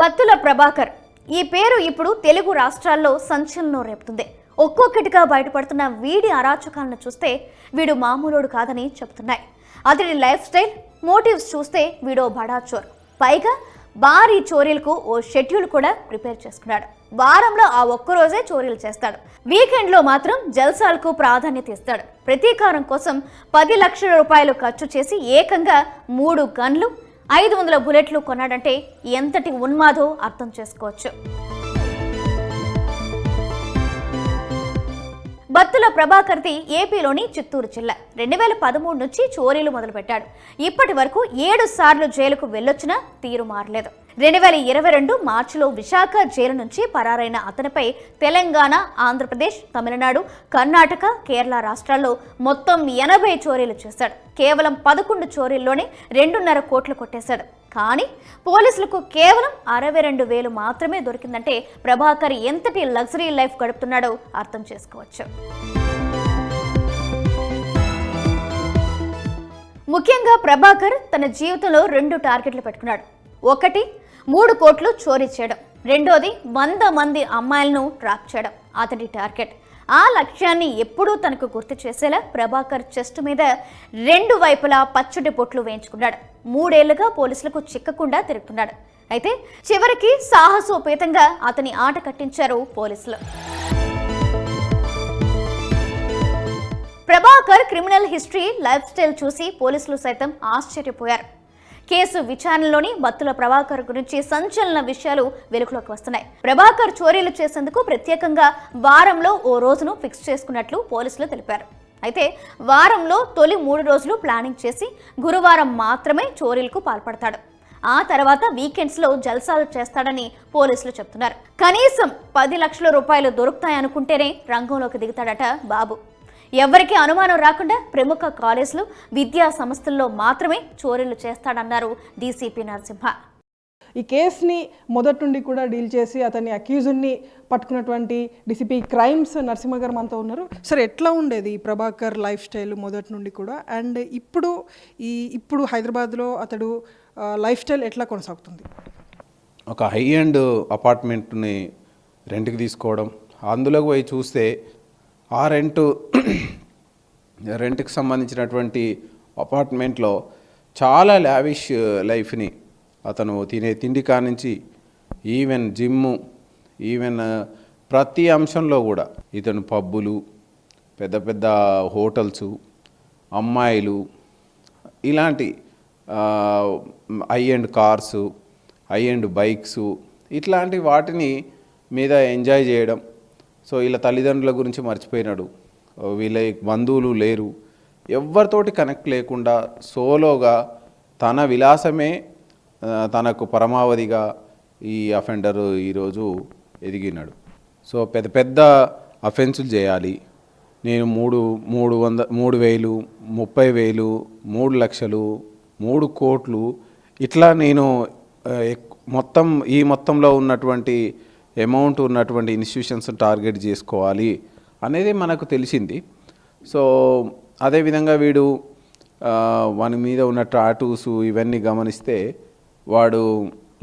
బత్తుల ప్రభాకర్. ఈ పేరు ఇప్పుడు తెలుగు రాష్ట్రాల్లో సంచలనం రేపుతుంది. ఒక్కొక్కటిగా బయటపడుతున్న వీడి అరాచకాలను చూస్తే వీడు మామూలుడు కాదని చెప్తున్నాయి అతడి లైఫ్ స్టైల్ మోటివ్స్ చూస్తే వీడో బడా చోర్. పైగా భారీ చోరీలకు ఓ షెడ్యూల్ కూడా ప్రిపేర్ చేసుకున్నాడు. వారంలో ఆ ఒక్కరోజే చోరీలు చేస్తాడు. వీకెండ్లో మాత్రం జల్సాలకు ప్రాధాన్యత ఇస్తాడు. ప్రతీకారం కోసం పది లక్షల రూపాయలు ఖర్చు చేసి ఏకంగా మూడు గన్లు ఐదు వందల బుల్లెట్లు కొన్నాడంటే ఎంతటి ఉన్మాదో అర్థం చేసుకోవచ్చు. బత్తుల ప్రభాకర్ది ఏపీలోని చిత్తూరు జిల్లా. రెండు వేల పదమూడు నుంచి చోరీలు మొదలుపెట్టాడు. ఇప్పటి వరకు ఏడు సార్లు జైలుకు వెళ్ళొచ్చినా తీరు మారలేదు. రెండు వేల ఇరవై రెండు మార్చిలో విశాఖ జైలు నుంచి పరారైన అతనిపై తెలంగాణ ఆంధ్రప్రదేశ్ తమిళనాడు కర్ణాటక కేరళ రాష్ట్రాల్లో మొత్తం ఎనభై చోరీలు చేశాడు. కేవలం పదకొండు చోరీల్లోనే రెండున్నర కోట్లు కొట్టేశాడు. కానీ పోలీసులకు కేవలం అరవై రెండు వేలు మాత్రమే దొరికిందంటే ప్రభాకర్ ఎంతటి లగ్జరీ లైఫ్ గడుపుతున్నాడో అర్థం చేసుకోవచ్చు. ముఖ్యంగా ప్రభాకర్ తన జీవితంలో రెండు టార్గెట్లు పెట్టుకున్నాడు. ఒకటి మూడు కోట్లు చోరీ చేయడం. రెండోది వంద మంది అమ్మాయిలను ట్రాప్ చేయడం. అతడి టార్గెట్. ఆ లక్ష్యాన్ని ఎప్పుడూ తనకు గుర్తు చేసేలా ప్రభాకర్ చెస్ట్ మీద రెండు వైపులా పచ్చడి పొట్లు వేయించుకున్నాడు. మూడేళ్ళుగా పోలీసులకు చిక్కకుండా తిరుగుతున్నాడు. అయితే చివరికి సాహసోపేతంగా అతని ఆట కట్టించారు పోలీసులు. Prabhakar criminal history lifestyle చూసి పోలీసులు సైతం ఆశ్చర్యపోయారు. కేసు విచారణలోని బత్తుల ప్రభాకర్ గురించి సంచలన విషయాలు వెలుగులోకి వస్తున్నాయి. ప్రభాకర్ చోరీలు చేసేందుకు ప్రత్యేకంగా వారంలో ఓ రోజును ఫిక్స్ చేసుకున్నట్లు పోలీసులు తెలిపారు. అయితే వారంలో తొలి మూడు రోజులు ప్లానింగ్ చేసి గురువారం మాత్రమే చోరీలకు పాల్పడతాడు. ఆ తర్వాత వీకెండ్స్లో జల్సాలు చేస్తాడని పోలీసులు చెప్తున్నారు. కనీసం పది లక్షల రూపాయలు దొరుకుతాయనుకుంటేనే రంగంలోకి దిగుతాడట బాబు. ఎవరికి అనుమానం రాకుండా ప్రముఖ కాలేజీలు విద్యా సంస్థల్లో మాత్రమే చోరీలు చేస్తాడన్నారు డీసీపీ నరసింహ. ఈ కేసుని మొదటి నుండి కూడా డీల్ చేసి అతన్ని అక్యూజుని పట్టుకున్నటువంటి డిసిపి క్రైమ్స్ నరసింహ గారు మనతో ఉన్నారు. సరే ఎట్లా ఉండేది ఈ ప్రభాకర్ లైఫ్ స్టైల్ మొదటి నుండి కూడా? అండ్ ఇప్పుడు ఈ ఇప్పుడు హైదరాబాద్లో అతడు లైఫ్ స్టైల్ ఎట్లా కొనసాగుతుంది? ఒక హై అండ్ అపార్ట్మెంట్ని రెంట్కి తీసుకోవడం అందులోకి పోయి చూస్తే ఆ రెంట్ రెంట్కి సంబంధించినటువంటి అపార్ట్మెంట్లో చాలా లావిష్ లైఫ్ని అతను తినే తిండి కానించి ఈవెన్ జిమ్ము ఈవెన్ ప్రతి అంశంలో కూడా ఇతను పబ్బులు పెద్ద పెద్ద హోటల్సు అమ్మాయిలు ఇలాంటి high end cars high end bikes ఇట్లాంటి వాటిని మీద ఎంజాయ్ చేయడం సో వీళ్ళ తల్లిదండ్రుల గురించి మర్చిపోయినాడు. వీళ్ళ బంధువులు లేరు. ఎవరితోటి కనెక్ట్ లేకుండా సోలోగా తన విలాసమే తనకు పరమావధిగా ఈ అఫెండర్ ఈరోజు ఎదిగినాడు. సో పెద్ద పెద్ద అఫెన్సులు చేయాలి. నేను మూడు మూడు వంద మూడు వేలు ముప్పై వేలు మూడు లక్షలు మూడు కోట్లు ఇట్లా నేను ఎక్- మొత్తం ఈ మొత్తంలో ఉన్నటువంటి అమౌంట్ ఉన్నటువంటి ఇన్స్టిట్యూషన్స్ టార్గెట్ చేసుకోవాలి అనేది మనకు తెలిసింది. సో అదేవిధంగా వీడు వాని మీద ఉన్న టాటూస్ ఇవన్నీ గమనిస్తే వాడు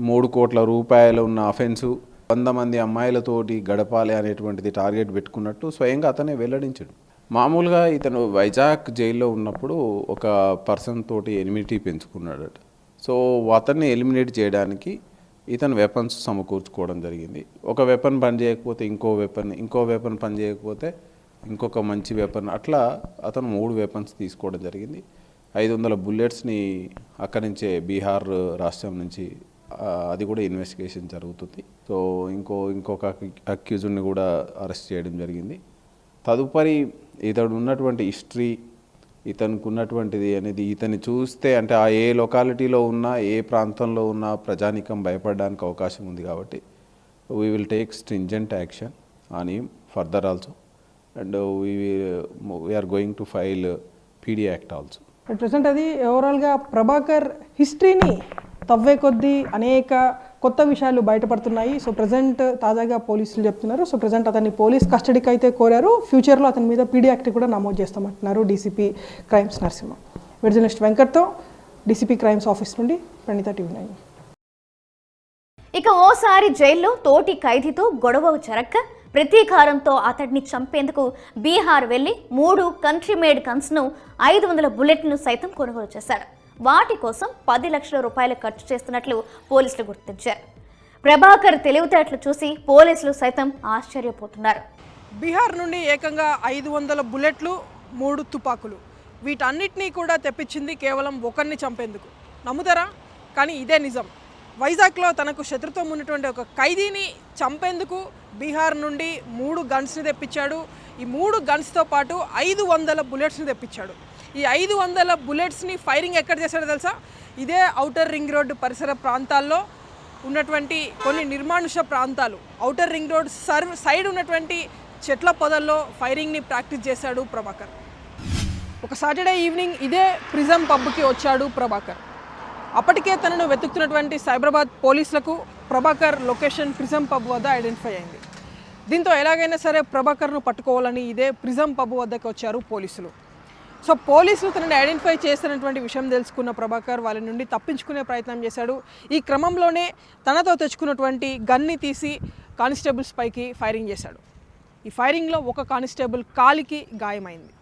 మూడు కోట్ల రూపాయలు ఉన్న అఫెన్సు వంద మంది అమ్మాయిలతోటి గడపాలి అనేటువంటిది టార్గెట్ పెట్టుకున్నట్టు స్వయంగా అతనే వెల్లడించాడు. మామూలుగా ఇతను వైజాగ్ జైల్లో ఉన్నప్పుడు ఒక పర్సన్ తోటి ఎనిమిటీ పెంచుకున్నాడట. సో అతన్ని ఎలిమినేట్ చేయడానికి ఇతను వెపన్స్ సమకూర్చుకోవడం జరిగింది. ఒక వెపన్ పని చేయకపోతే ఇంకో వెపన్ ఇంకో వెపన్ పని చేయకపోతే ఇంకొక మంచి వెపన్ అట్లా అతను మూడు వెపన్స్ తీసుకోవడం జరిగింది. ఐదు వందల బుల్లెట్స్ని అక్కడి నుంచే బీహార్ రాష్ట్రం నుంచి అది కూడా ఇన్వెస్టిగేషన్ జరుగుతుంది. సో ఇంకో ఇంకొక అక్యూజ్ని కూడా అరెస్ట్ చేయడం జరిగింది. తదుపరి ఇతడు ఉన్నటువంటి హిస్టరీ ఇతనికి ఉన్నటువంటిది అనేది ఇతని చూస్తే అంటే ఆ ఏ లొకాలిటీలో ఉన్నా ఏ ప్రాంతంలో ఉన్నా ప్రజానికం భయపడడానికి అవకాశం ఉంది కాబట్టి we will take stringent action on him further also and we we are going to file PD act also present present అది ఓవరాల్గా ప్రభాకర్ హిస్టరీని తవ్వే కొద్దీ అనేక కొత్త విషయాలు బయటపడుతున్నాయి. సో ప్రజెంట్ తాజాగా పోలీసులు చెప్తున్నారు. సో ప్రజెంట్ అతన్ని పోలీస్ కస్టడీకి అయితే కోరారు. ఫ్యూచర్లో అతని మీద పీడీ యాక్ట్ కూడా నమోదు చేస్తామంటున్నారు డీసీపీ క్రైమ్స్ నరసింహ జర్నలిస్ట్ వెంకట్తో డీసీపీ క్రైమ్స్ ఆఫీస్ నుండి ప్రణీత టీవీ నైన్. ఇక ఓసారి జైల్లో తోటి ఖైదీతో గొడవ జరక్క ప్రతీకారంతో అతడిని చంపేందుకు బీహార్ వెళ్ళి మూడు కంట్రీ మేడ్ గన్స్ను ఐదు వందల బుల్లెట్ను సైతం కొనుగోలు చేశాడు. వాటి కోసం పది లక్షల రూపాయలు ఖర్చు చేస్తున్నట్లు పోలీసులు గుర్తించారు. ప్రభాకర్ తెలివితేటలు చూసి పోలీసులు సైతం ఆశ్చర్యపోతున్నారు. బీహార్ నుండి ఏకంగా ఐదు వందల బుల్లెట్లు మూడు తుపాకులు. వీటన్నిటినీ కూడా తెప్పించింది కేవలం ఒకరిని చంపేందుకు. నమ్ముతారా? కానీ ఇదే నిజం. వైజాగ్లో తనకు శత్రుత్వం ఉన్నటువంటి ఒక ఖైదీని చంపేందుకు బీహార్ నుండి మూడు గన్స్ని తెప్పించాడు. ఈ మూడు గన్స్తో పాటు ఐదు వందల బుల్లెట్స్ని తెప్పించాడు. ఈ ఐదు వందల బుల్లెట్స్ని ఫైరింగ్ ఎక్కడ చేశాడో తెలుసా? ఇదే ఔటర్ రింగ్ రోడ్డు పరిసర ప్రాంతాల్లో ఉన్నటువంటి కొన్ని నిర్మానుష ప్రాంతాలు. Outer ring road serve side ఉన్నటువంటి చెట్ల పొదల్లో ఫైరింగ్ని ప్రాక్టీస్ చేశాడు ప్రభాకర్. ఒక సాటర్డే ఈవినింగ్ ఇదే ప్రిజం పబ్కి వచ్చాడు ప్రభాకర్. అప్పటికే తనను వెతుకుతున్నటువంటి సైబరాబాద్ పోలీసులకు ప్రభాకర్ లొకేషన్ ప్రిజం పబ్ వద్ద ఐడెంటిఫై అయింది. దీంతో ఎలాగైనా సరే ప్రభాకర్ను పట్టుకోవాలని ఇదే ప్రిజం పబ్ వద్దకు వచ్చారు పోలీసులు. సో పోలీసులు తనని ఐడెంటిఫై చేస్తున్నటువంటి విషయం తెలుసుకున్న ప్రభాకర్ వాళ్ళ నుండి తప్పించుకునే ప్రయత్నం చేశాడు. ఈ క్రమంలోనే తనతో తెచ్చుకున్నటువంటి గన్ని తీసి కానిస్టేబుల్స్ పైకి ఫైరింగ్ చేశాడు. ఈ ఫైరింగ్లో ఒక కానిస్టేబుల్ కాలికి గాయమైంది.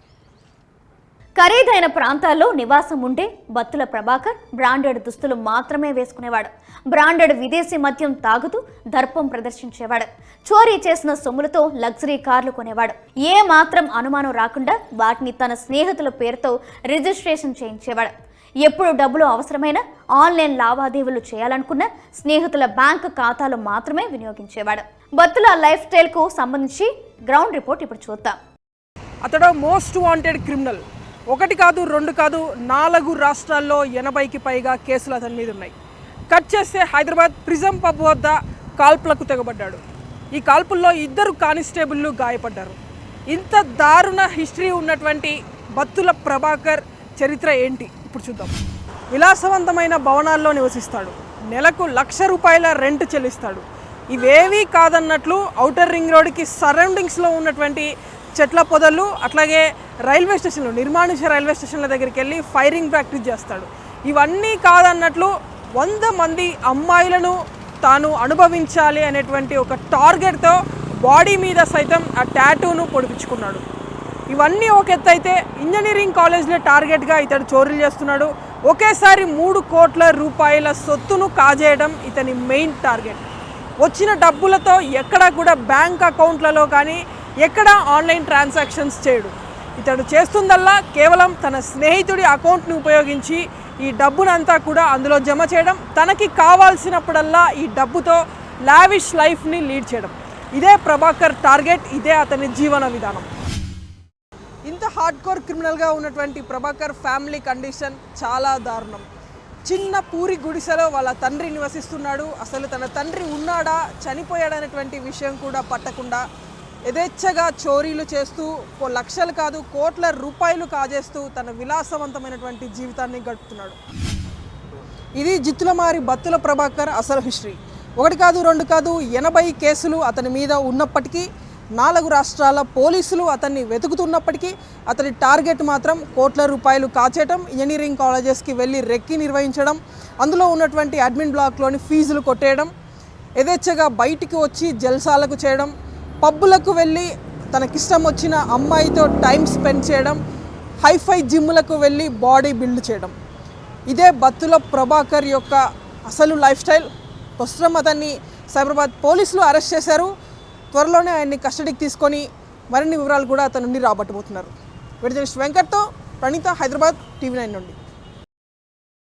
ఖరీదైన ప్రాంతాల్లో నివాసం ఉండే బత్తుల ప్రభాకర్ బ్రాండెడ్ దుస్తులు మాత్రమే వేసుకునేవాడు. బ్రాండెడ్ విదేశీ మద్యం తాగుతూ దర్పం ప్రదర్శించేవాడు. చోరీ చేసిన సొమ్ములతో లగ్జరీ కార్లు కొనేవాడు. ఏ మాత్రం అనుమానం రాకుండా వాటిని తన స్నేహితుల పేరుతో రిజిస్ట్రేషన్ చేయించేవాడు. ఎప్పుడు డబ్బులు అవసరమైన ఆన్లైన్ లావాదేవీలు చేయాలనుకున్న స్నేహితుల బ్యాంకు ఖాతాలు మాత్రమే వినియోగించేవాడు. బత్తుల లైఫ్ స్టైల్కు సంబంధించి గ్రౌండ్ రిపోర్ట్ ఇప్పుడు చూద్దాం. అతడు మోస్ట్ వాంటెడ్ క్రిమినల్. ఒకటి కాదు రెండు కాదు నాలుగు రాష్ట్రాల్లో ఎనభైకి పైగా కేసులు అతని మీద ఉన్నాయి. కట్ చేస్తే హైదరాబాద్ ప్రిజం పబ్ వద్ద కాల్పులకు తెగబడ్డాడు. ఈ కాల్పుల్లో ఇద్దరు కానిస్టేబుల్లు గాయపడ్డారు. ఇంత దారుణ హిస్టరీ ఉన్నటువంటి బత్తుల ప్రభాకర్ చరిత్ర ఏంటి? ఇప్పుడు చూద్దాం. విలాసవంతమైన భవనాల్లో నివసిస్తాడు. నెలకు లక్ష రూపాయల రెంట్ చెల్లిస్తాడు. ఇవేవీ కాదన్నట్లు ఔటర్ రింగ్ రోడ్కి సరౌండింగ్స్లో ఉన్నటువంటి చెట్ల పొదలు అట్లాగే రైల్వే స్టేషన్లో నిర్మానుష రైల్వే స్టేషన్ల దగ్గరికి వెళ్ళి ఫైరింగ్ ప్రాక్టీస్ చేస్తాడు. ఇవన్నీ కాదన్నట్లు వంద మంది అమ్మాయిలను తాను అనుభవించాలి అనేటువంటి ఒక టార్గెట్తో బాడీ మీద సైతం ఆ ట్యాటూను పొడిపించుకున్నాడు. ఇవన్నీ ఒక ఎత్తు అయితే ఇంజనీరింగ్ కాలేజ్లో టార్గెట్గా ఇతడు చోరీలు చేస్తున్నాడు. ఒకేసారి మూడు కోట్ల రూపాయల సొత్తును కాజేయడం ఇతని మెయిన్ టార్గెట్. వచ్చిన డబ్బులతో ఎక్కడా కూడా బ్యాంక్ అకౌంట్లలో కానీ ఎక్కడ ఆన్లైన్ ట్రాన్సాక్షన్స్ చేయడు. ఇతడు చేస్తుందల్లా కేవలం తన స్నేహితుడి అకౌంట్ని ఉపయోగించి ఈ డబ్బునంతా కూడా అందులో జమ చేయడం తనకి కావాల్సినప్పుడల్లా ఈ డబ్బుతో లావిష్ లైఫ్ని లీడ్ చేయడం. ఇదే ప్రభాకర్ టార్గెట్ ఇదే అతని జీవన విధానం. ఇంత హార్డ్ కోర్ క్రిమినల్గా ఉన్నటువంటి ప్రభాకర్ ఫ్యామిలీ కండిషన్ చాలా దారుణం. చిన్న పూరి గుడిసెలో వాళ్ళ తండ్రి నివసిస్తున్నాడు. అసలు తన తండ్రి ఉన్నాడా చనిపోయాడనేటువంటి విషయం కూడా పట్టకుండా యథేచ్ఛగా చోరీలు చేస్తూ ఓ లక్షలు కాదు కోట్ల రూపాయలు కాజేస్తూ తన విలాసవంతమైనటువంటి జీవితాన్ని గడుపుతున్నాడు. ఇది జిత్తులమారి బత్తుల ప్రభాకర్ అసలు హిస్టరీ. ఒకటి కాదు రెండు కాదు ఎనభై కేసులు అతని మీద ఉన్నప్పటికీ నాలుగు రాష్ట్రాల పోలీసులు అతన్ని వెతుకుతున్నప్పటికీ అతని టార్గెట్ మాత్రం కోట్ల రూపాయలు కాచేయటం ఇంజనీరింగ్ కాలేజెస్కి వెళ్ళి రెక్కి నిర్వహించడం అందులో ఉన్నటువంటి అడ్మిన్ బ్లాక్లోని ఫీజులు కొట్టేయడం యథేచ్ఛగా బయటికి వచ్చి జల్సాలకు చేయడం పబ్బులకు వెళ్ళి తనకిష్టం వచ్చిన అమ్మాయితో టైం స్పెండ్ చేయడం హైఫై జిమ్లకు వెళ్ళి బాడీ బిల్డ్ చేయడం. ఇదే బత్తుల ప్రభాకర్ యొక్క అసలు లైఫ్ స్టైల్. ప్రస్తుతం అతన్ని సైబరాబాద్ పోలీసులు అరెస్ట్ చేశారు. త్వరలోనే ఆయన్ని కస్టడీకి తీసుకొని మరిన్ని వివరాలు కూడా అతని నుండి రాబట్టబోతున్నారు. విడుదల వెంకట్తో ప్రణీత హైదరాబాద్ టీవీ నైన్ నుండి.